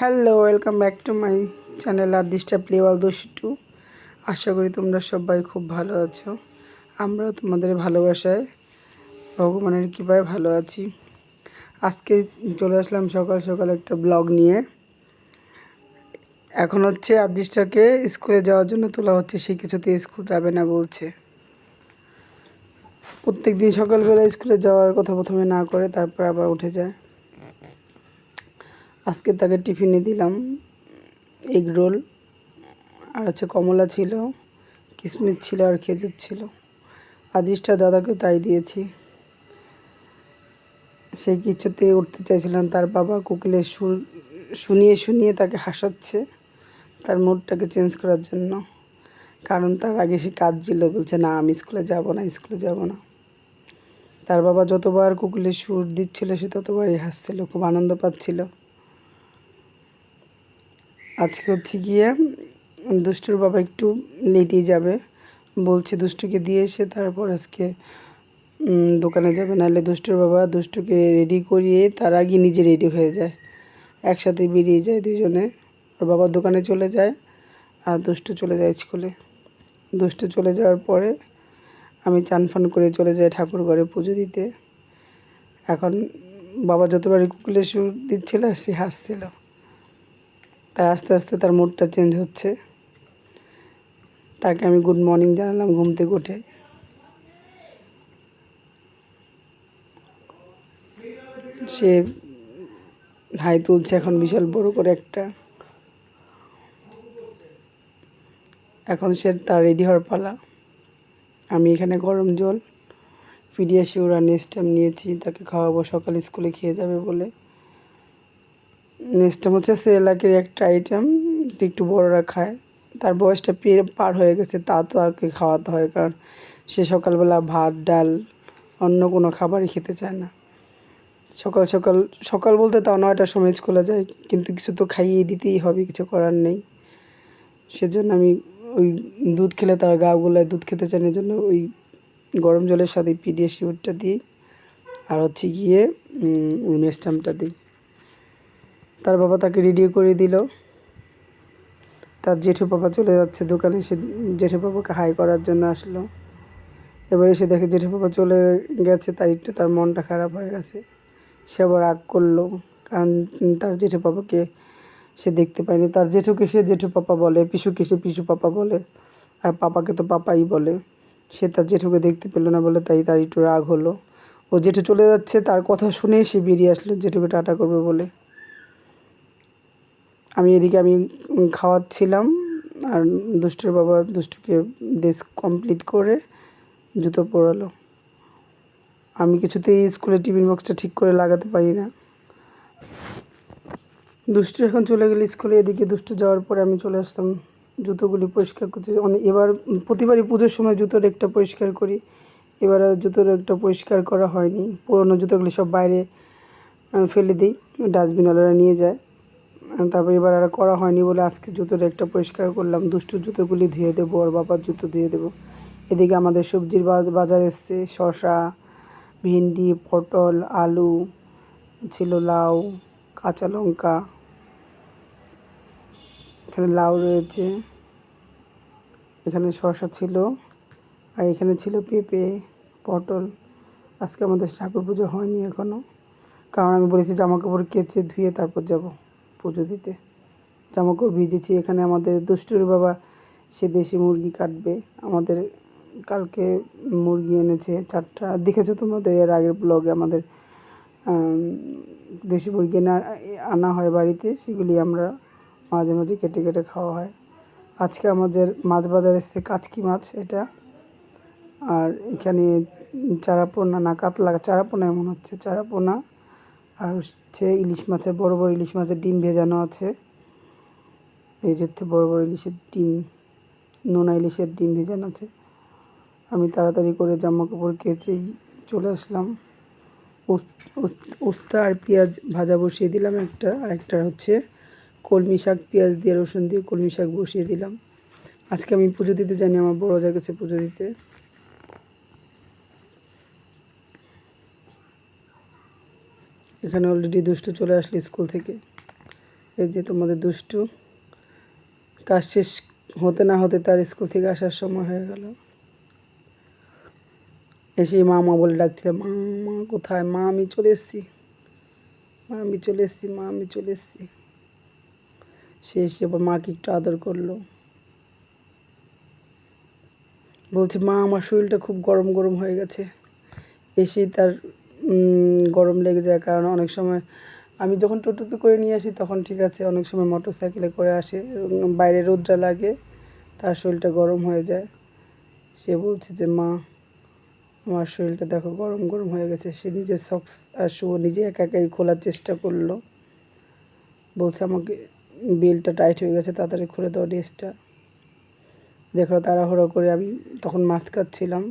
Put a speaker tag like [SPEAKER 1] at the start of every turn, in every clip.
[SPEAKER 1] Hello welcome back to my channel আদিষ্টা প্লেওয়াল টু আশা করি তোমরা সবাই খুব ভালো আছো। আমরাও তোমাদের ভালোবাসায়, ভগবানের কৃপায় ভালো আছি। আজকে চলে আসলাম সকাল সকাল একটা ব্লগ নিয়ে। এখন হচ্ছে আদিষ্টাকে স্কুলে যাওয়ার জন্য তোলা হচ্ছে, সে কিছুতে স্কুল যাবে না বলছে। প্রত্যেক দিন সকালবেলা স্কুলে যাওয়ার কথা প্রথমে না করে তারপর আবার উঠে যায়। আজকে তাকে টিফিনে দিলাম, এগ রোল, আর হচ্ছে কমলা ছিল কিশমিশ ছিল আর খেজুর ছিল। আদিষ্টা দাদাকে তাই দিয়েছি। সেই কিছুতে উঠতে চাইছিলাম, তার বাবা কোকিলের সুর শুনিয়ে শুনিয়ে তাকে হাসাচ্ছে, তার মুডটাকে চেঞ্জ করার জন্য। কারণ তার আগে সে কাজ ছিল বলছে, না, আমি স্কুলে যাব না, স্কুলে যাব না। তার বাবা যতবার কোকিলের সুর দিচ্ছিল, সে ততবারই হাসছিল, খুব আনন্দ পাচ্ছিল। আজকে হচ্ছে গিয়ে দুষ্টুর বাবা একটু লেটেই যাবে। বলছে দুষ্টুকে দিয়ে এসে তারপর আজকে দোকানে যাবে। নাহলে দুষ্টুর বাবা দুষ্টুকে রেডি করিয়ে তার আগে নিজে রেডি হয়ে যায়। একসাথে বেরিয়ে যায় দুজনে। ওর বাবা দোকানে চলে যায় আর দুষ্টু চলে যায় স্কুলে দুষ্টু চলে যাওয়ার পরে আমি চান ফান করে চলে যাই ঠাকুর ঘরে পুজো দিতে। এখন বাবা যতবার কুকুলের সুর দিচ্ছিল, সে হাসছিল। তার আস্তে আস্তে তার মুডটা চেঞ্জ হচ্ছে। তাকে আমি গুড মর্নিং জানালাম ঘুম থেকে উঠে। সে হাই তুলছে এখন বিশাল বড় করে একটা। এখন সে তার রেডি হওয়ার পালা। আমি এখানে গরম জল, পিডিয়াশিওর আর নেস্টাম নিয়েছি, তাকে খাওয়াবো, সকালে স্কুলে খেয়ে যাবে বলে। নেক্সট হচ্ছে সেরেলাকের একটা আইটেম একটু বড়রা খায়। তার বয়সটা পেয়ে পার হয়ে গেছে, তা তো আর কি খাওয়াতে হয়, কারণ সে সকালবেলা ভাত, ডাল, অন্য কোনো খাবারই খেতে চায় না। সকাল সকাল সকাল বলতে তাও নয়টার সময় স্কুলে যায়, কিন্তু কিছু তো খাইয়ে দিতেই হবে, কিছু করার নেই। সেজন্য আমি ওই দুধ খেলে তার গা গোলায় দুধ খেতে চান জন্য ওই গরম জলের সাথে পিডিয়াশিওরটা দিই। আর হচ্ছে গিয়ে নেস্টামটা দিই। তার বাবা তাকে রেডি করে দিল। তার জেঠু বাবা চলে যাচ্ছে দোকানে, সে জেঠু বাবাকে হাই করার জন্য আসলো। এবার এসে দেখে জেঠু বাবা চলে গেছে, তাই একটু তার মনটা খারাপ হয়ে গেছে। সে আবার রাগ করল, কারণ তার জেঠু বাবাকে সে দেখতে পায়নি। তার জেঠুকে সে জেঠু পাপা বলে, পিসুকে সে পিসু পাপা বলে, আর পাপাকে তো পাপাই বলে। সে তার জেঠুকে দেখতে পেল না বলে, তাই তার একটু রাগ হলো। ও জেঠু চলে যাচ্ছে, তার কথা শুনেই সে বেরিয়ে আসলো, জেঠুকে টাটা করবে বলে। আমি এদিকে আমি খাওয়াচ্ছিলাম আর দুষ্টুর বাবা দুষ্টুকে ড্রেস কমপ্লিট করে জুতো পরালো। আমি কিছুতেই স্কুলের টিফিন বক্সটা ঠিক করে লাগাতে পারি না। দুষ্টু এখন চলে গেলে স্কুলে, এদিকে দুষ্টু যাওয়ার পরে আমি চলে আসলাম জুতোগুলি পরিষ্কার করতে। অনেক এবার প্রতিবারই পুজোর সময় জুতোর একটা পরিষ্কার করি। এবার আর জুতোর একটা পরিষ্কার করা হয়নি। পুরোনো জুতোগুলি সব বাইরে ফেলে দিই। ডাস্টবিনওয়ালারা নিয়ে যায়। তারপর এবার আর করা হয়নি বলে আজকে জুতোর একটা পরিষ্কার করলাম। দুষ্টুর জুতোগুলি ধুয়ে দেবো আর বাবার জুতো ধুয়ে দেবো। এদিকে আমাদের সবজির বাজার এসছে, শসা, ভেন্ডি, পটল, আলু, ছিল লাউ, কাঁচা লঙ্কা, এখানে লাউ রয়েছে, এখানে শসা ছিল, আর এখানে ছিল পেঁপে, পটল। আজকে আমাদের ঠাকুর পুজো হয়নি এখনও কারণ আমি বলেছি জামা কাপড় কেচে ধুয়ে তারপর যাব। পুজো দিতে। জামা কাপড় ভিজেছি। এখানে আমাদের দুষ্টুর বাবা, সে দেশি মুরগি কাটবে। আমাদের কালকে মুরগি এনেছে চারটা। দেখেছ তোমাদের এর আগের ব্লগে আমাদের দেশি মুরগি না আনা হয় বাড়িতে। সেগুলি আমরা মাঝে মাঝে কেটে কেটে খাওয়া হয়। আজকে আমাদের মাছ বাজার এসছে কাচকি মাছ এটা। আর এখানে চারাপোনা না, কাতলা, চারাপোনা এমন হচ্ছে, চারাপোনা। আর হচ্ছে ইলিশ মাছের, বড় বড় ইলিশ মাছের ডিম ভেজানো আছে। এই হচ্ছে বড় বড় ইলিশের ডিম, নোনা ইলিশের ডিম ভেজানো আছে। আমি তাড়াতাড়ি করে জামা কাপড় কেচেই চলে আসলাম। উস- উস- উস্তা আর পেঁয়াজ ভাজা বসিয়ে দিলাম একটা, আর একটা হচ্ছে কলমি শাক, পেঁয়াজ দিয়ে, রসুন দিয়ে কলমি শাক বসিয়ে দিলাম। আজকে আমি পুজো দিতে জানি, আমার বড় গেছে পুজো দিতে। এখানে অলরেডি দুষ্টু চলে আসলো স্কুল থেকে। এই যে তোমাদের দুষ্টু। কাজ শেষ হতে না হতে তার স্কুল থেকে আসার সময় হয়ে গেল। এসে মা মা বলে ডাকছিল মা মা কোথায়? মা, আমি চলে এসেছি। মা, আমি চলে এসেছি, মা, আমি চলে এসেছি। সে এসে আবার মাকে একটু আদর করল। বলছে, মা, আমার শরীরটা খুব গরম গরম হয়ে গেছে। এসেই তার গরম লেগে যায়, কারণ অনেক সময় আমি যখন টোটোতে করে নিয়ে আসি, তখন ঠিক আছে, অনেক সময় মোটর সাইকেলে করে আসে বাইরে রোদটা লাগে, তার শরীরটা গরম হয়ে যায়। সে বলছে যে, মা, আমার শরীরটা দেখো গরম গরম হয়ে গেছে। সে নিজের সক্স আর শু নিজে একা একাই খোলার চেষ্টা করল। বলছে, আমাকে বেলটা টাইট হয়ে গেছে, তাড়াতাড়ি খুলে দাও ড্রেসটা দেখো, তাড়াহুড়ো করে আমি তখন মাছ কাটছিলাম।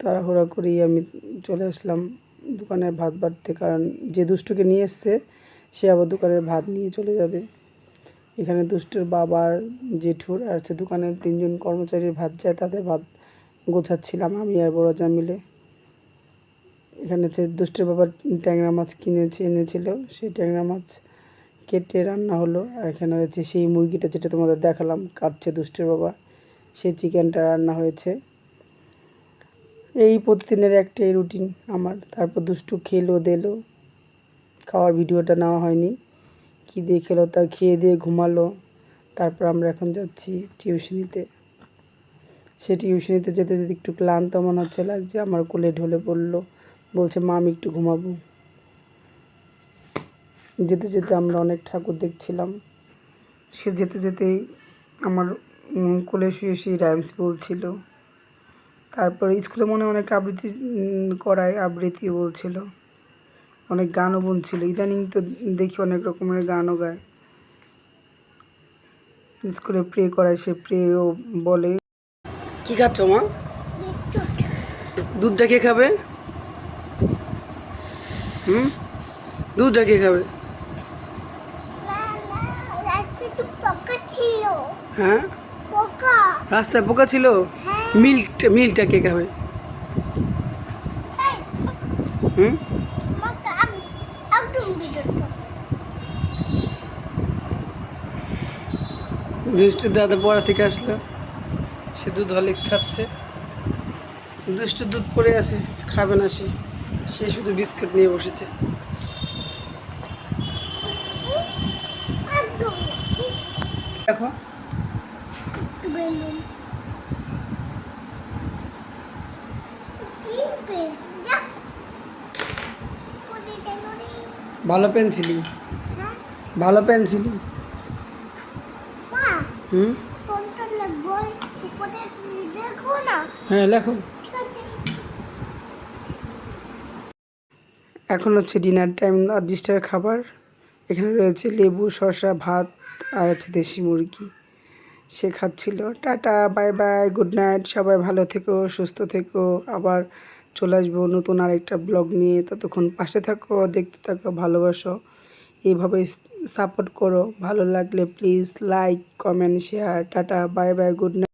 [SPEAKER 1] তাড়াহুড়ো করেই আমি চলে আসলাম দোকানের ভাত বাড়তে, কারণ যে দুষ্টুকে নিয়ে এসছে, সে আবার দোকানের ভাত নিয়ে চলে যাবে। এখানে দুষ্টুর বাবার জেঠুর আর হচ্ছে দোকানের তিনজন কর্মচারীর ভাত যায়, তাদের ভাত গোছাচ্ছিলাম আমি আর বড় যা মিলে। এখানে হচ্ছে দুষ্টুর বাবা ট্যাংরা মাছ কিনেছে, এনেছিল। সেই ট্যাংরা মাছ কেটে রান্না হলো। আর এখানে হচ্ছে সেই মুরগিটা যেটা তোমাদের দেখালাম, কাটছে দুষ্টুর বাবা। সেই চিকেনটা রান্না হয়েছে। এই প্রতিদিনের একটাই রুটিন আমার। তারপর দুষ্টু খেলো, দিলো। খাওয়ার ভিডিওটা নেওয়া হয়নি। কী দিয়ে খেলো, তার খেয়ে দিয়ে ঘুমালো। তারপর আমরা এখন যাচ্ছি টিউশনিতে। সে টিউশনিতে যেতে যেতে একটু ক্লান্ত মনে হচ্ছে, লাগছে আমার কোলে ঢলে পড়ল। বলছে, মা, আমি একটু ঘুমাবো। যেতে যেতে আমরা অনেক ঠাকুর দেখছিলাম। সে যেতে যেতেই আমার কোলে শুয়ে শুয়ে রাইমস বলছিল। তারপরে স্কুলে মনে অনেক আবৃত্তি করায় আবৃত্তিও বলছিল। অনেক গানও বুনছিল ইদানিং তো দেখি অনেক রকমের গানও গায়। স্কুলে প্রে করায় সে প্রেও বলে। কি খাচ্ছ মা? দুধটা কে খাবে? হুম? দুধটা কে খাবে? হ্যাঁ? রাস্তায় পোকা ছিল?
[SPEAKER 2] হ্যাঁ।
[SPEAKER 1] মিল্কটা মিল্কটা কে খাবে? হুম? দুষ্টু দাদা পড়া থেকে আসলো। সে দুধ হরলিক্স খাচ্ছে। দুষ্টু দুধ পড়ে আছে খাবে না সে। সে শুধু বিস্কুট নিয়ে বসেছে
[SPEAKER 2] একদম
[SPEAKER 1] দেখো
[SPEAKER 2] টেনুরি
[SPEAKER 1] ভালো পেন্সিলি।
[SPEAKER 2] হ্যাঁ?
[SPEAKER 1] ভালো পেন্সিলি। হুম? হ্যাঁ লেখো। এখন হচ্ছে ডিনার টাইম আদিষ্টার খাবার। এখানে রয়েছে লেবু শসা ভাত আর হচ্ছে দেশি মুরগি। সে খাচ্ছিল tata, bye bye, good night, সবাই ভালো থেকো, সুস্থ থেকো। আবার চলে আসব নতুন আরেকটা ব্লগ নিয়ে। ততক্ষণ পাশে থাকো, দেখতে থাকো, ভালোবাসো। এইভাবে সাপোর্ট করো। ভালো লাগলে please like, comment, share. Tata, bye bye, good night.